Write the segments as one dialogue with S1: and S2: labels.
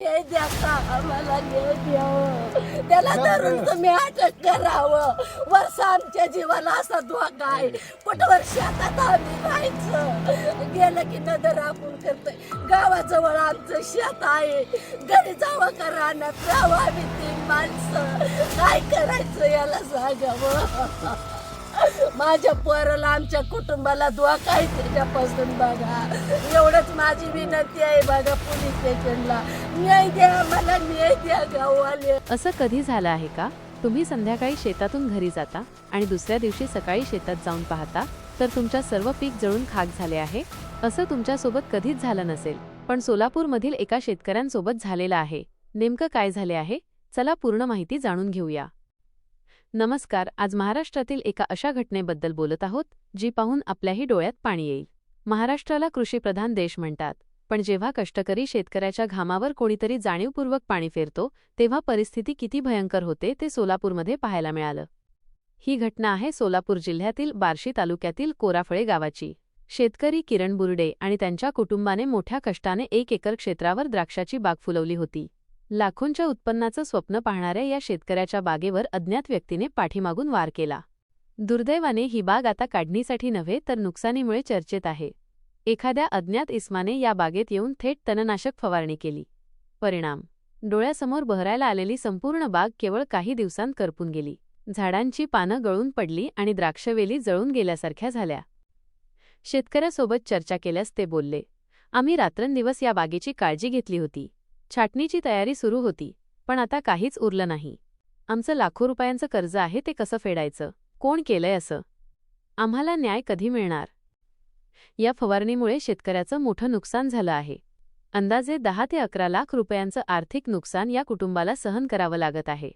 S1: न्याय द्या का आम्हाला न्याय द्यावं त्याला धरून तुम्ही अटक करावं. वर्ष आमच्या जीवाला असा धोका आहे. कुठवर शेतात आम्ही राहायचं? गेलं की नदर आपण करतोय. गावाजवळ आमचं शेत आहे. घरी जावं का रानात? राहावं आम्ही तीन माणसं. काय करायचं याला सांगावं? माझ्या पोराला आमच्या कुटुंबाला दुवा काय त्याच्यापासून बघा. एवढंच माझी विनंती आहे बघा पोलीस स्टेशनला. न्याय द्या मला न्याय द्या गाववाले.
S2: असं कधी झालं आहे का? तुम्ही संध्याकाळी शेतातून घरी जाता आणि दुसऱ्या दिवशी सकाळी शेतात जाऊन पाहता तर तुमच्या सर्व पीक जळून खाक झाले आहे? असं तुमच्यासोबत कधीच झालं नसेल. पण सोलापूरमधील एका शेतकऱ्यांसोबत झालेलं आहे. नेमकं काय झाले आहे? चला पूर्ण माहिती जाणून घेऊया. नमस्कार आज महाराष्ट्रातील एका अशा घटनेबद्दल बोलत आहोत जी पाहून आपल्याही डोळ्यात पाणी येईल. महाराष्ट्राला कृषीप्रधान देश म्हणतात पण जेव्हा कष्टकरी शेतकऱ्याच्या घामावर कोणीतरी जाणीवपूर्वक पाणी फेरतो तेव्हा परिस्थिती किती भयंकर होते ते सोलापूरमध्ये पाहायला मिळालं. ही घटना आहे सोलापूर जिल्ह्यातील बार्शी तालुक्यातील कोराफळे गावाची. शेतकरी किरण बुर्डे आणि त्यांच्या कुटुंबाने मोठ्या कष्टाने एक एकर क्षेत्रावर द्राक्षाची बाग फुलवली होती. लाखोंच्या उत्पन्नाचं स्वप्न पाहणाऱ्या या शेतकऱ्याच्या बागेवर अज्ञात व्यक्तीने पाठीमागून वार केला. दुर्दैवाने ही बाग आता काढणीसाठी नव्हे तर नुकसानीमुळे चर्चेत आहे. एखाद्या अज्ञात इस्माने या बागेत येऊन थेट तणनाशक फवारणी केली. परिणाम. डोळ्यासमोर बहरायला आलेली संपूर्ण बाग केवळ काही दिवसांत करपून गेली. झाडांची पानं गळून पडली आणि द्राक्षवेली जळून गेल्यासारख्या झाल्या. शेतकऱ्यासोबत चर्चा केल्यास ते बोलले आम्ही रात्रंदिवस या बागेची काळजी घेतली होती. छाटणीची तयारी सुरू होती पण आता काहीच उरलं नाही. आमचं लाखो रुपयांचं कर्ज आहे ते कसं फेडायचं? कोण केलंय असं? आम्हाला न्याय कधी मिळणार? या फवारणीमुळे शेतकऱ्याचं मोठं नुकसान झालं आहे. अंदाजे दहा ते अकरा लाख रुपयांचं आर्थिक नुकसान या कुटुंबाला सहन करावं लागत आहे.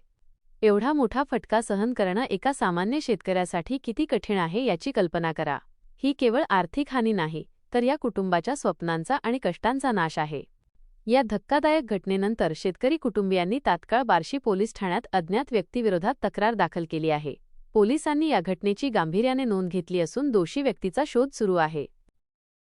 S2: एवढा मोठा फटका सहन करणं एका सामान्य शेतकऱ्यासाठी किती कठीण आहे याची कल्पना करा. ही केवळ आर्थिक हानी नाही तर या कुटुंबाच्या स्वप्नांचा आणि कष्टांचा नाश आहे. या धक्कादायक घटनेनंतर शेतकरी कुटुंबियांनी तात्काळ बार्शी पोलीस ठाण्यात अज्ञात व्यक्तीविरोधात तक्रार दाखल केली आहे. पोलिसांनी या घटनेची गांभीर्याने नोंद घेतली असून दोषी व्यक्तीचा शोध सुरू आहे.